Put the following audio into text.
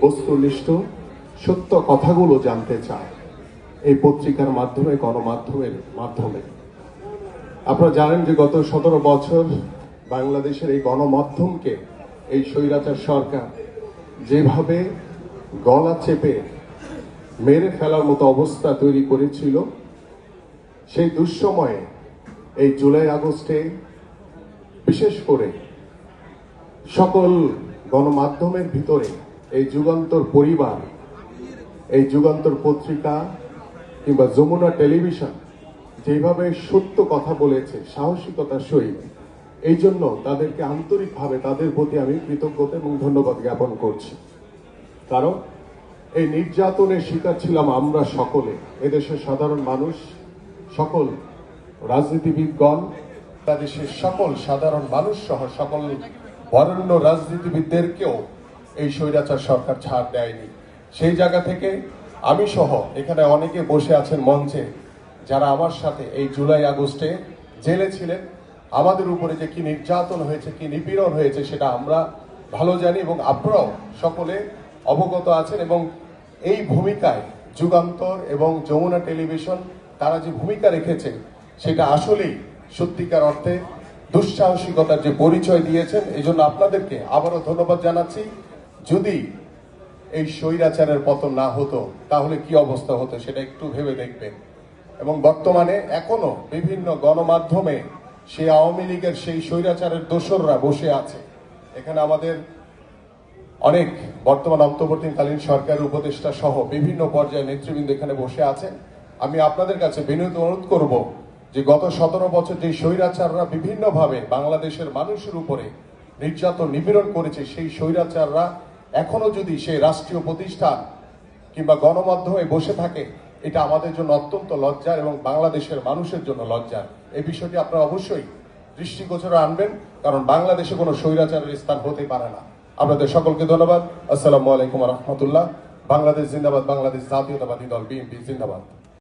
বস্তুনিষ্ঠ সত্য কথাগুলো জানতে চায় এই পত্রিকার মাধ্যমে, গণমাধ্যমের মাধ্যমে। আপনারা জানেন যে গত সতেরো বছর বাংলাদেশের এই গণমাধ্যমকে, এই স্বৈরাচার সরকার যেভাবে গলা চেপে মেরে ফেলার মতো অবস্থা তৈরি করেছিল, সেই দুঃসময়ে এই জুলাই আগস্টে বিশেষ করে সকল গণমাধ্যমের ভিতরে এই যুগান্তর পরিবার, এই যুগান্তর পত্রিকা কিংবা যমুনা টেলিভিশন যেভাবে সত্য কথা বলেছে, সাহসিকতার সহিত, এই জন্য তাদেরকে আন্তরিকভাবে তাদের প্রতি আমি কৃতজ্ঞতা এবং ধন্যবাদ জ্ঞাপন করছি। কারণ এই নির্যাতনের শিকার ছিলাম আমরা সকলে, এদেশের সাধারণ মানুষ, সকল রাজনীতিবিদগণ, বাংলাদেশের সকল সাধারণ মানুষ সহ সকল বরেণ্য রাজনীতিবিদদেরকেও এই স্বৈরাচার সরকার ছাড় দেয়নি। সেই জায়গা থেকে আমি সহ এখানে অনেকে বসে আছেন মঞ্চে, যারা আমার সাথে এই জুলাই আগস্টে জেলে ছিলেন। আমাদের উপরে যে কি নির্যাতন হয়েছে, কি নিপীড়ন হয়েছে, সেটা আমরা ভালো জানি এবং আপনারাও সকলে অবগত আছেন এবং এই ভূমিকায় যুগান্তর এবং যমুনা টেলিভিশন, তারা যে ভূমিকা রেখেছে, সেটা আসলেই সত্যিকার অর্থে দুঃসাহসিকতার যে পরিচয় দিয়েছেন এই জন্য আপনাদেরকে আবারও ধন্যবাদ জানাচ্ছি। যদি এই স্বৈরাচারের পতন না হতো, তাহলে কি অবস্থা হতো সেটা একটু ভেবে দেখবেন। এবং বর্তমানে এখনও বিভিন্ন গণমাধ্যমে সেই আওয়ামী লীগের সেই স্বৈরাচারের দোসররা বসে আছে। এখানে আমাদের অনেক বর্তমান অন্তর্বর্তীকালীন সরকারের উপদেষ্টা সহ বিভিন্ন পর্যায়ে নেতৃবৃন্দ এখানে বসে আছেন। আমি আপনাদের কাছে বিনীত অনুরোধ করব যে গত সতেরো বছর যে স্বৈরাচাররা বিভিন্নভাবে বাংলাদেশের মানুষের উপরে নির্যাতন নিপীড়ন করেছে, সেই স্বৈরাচাররা এখনও যদি সেই রাষ্ট্রীয় প্রতিষ্ঠান কিংবা গণমাধ্যমে বসে থাকে, এটা আমাদের জন্য অত্যন্ত লজ্জার এবং বাংলাদেশের মানুষের জন্য লজ্জার। এই বিষয়টি আপনারা অবশ্যই দৃষ্টিগোচরে আনবেন, কারণ বাংলাদেশে কোনো স্বৈরাচারের স্থান হতে পারে না। আপনাদের সকলকে ধন্যবাদ। আসসালামু আলাইকুম রহমতুল্লাহ। বাংলাদেশ জিন্দাবাদ, বাংলাদেশ জাতীয়তাবাদী দল, বিএনপি, জিন্দাবাদ।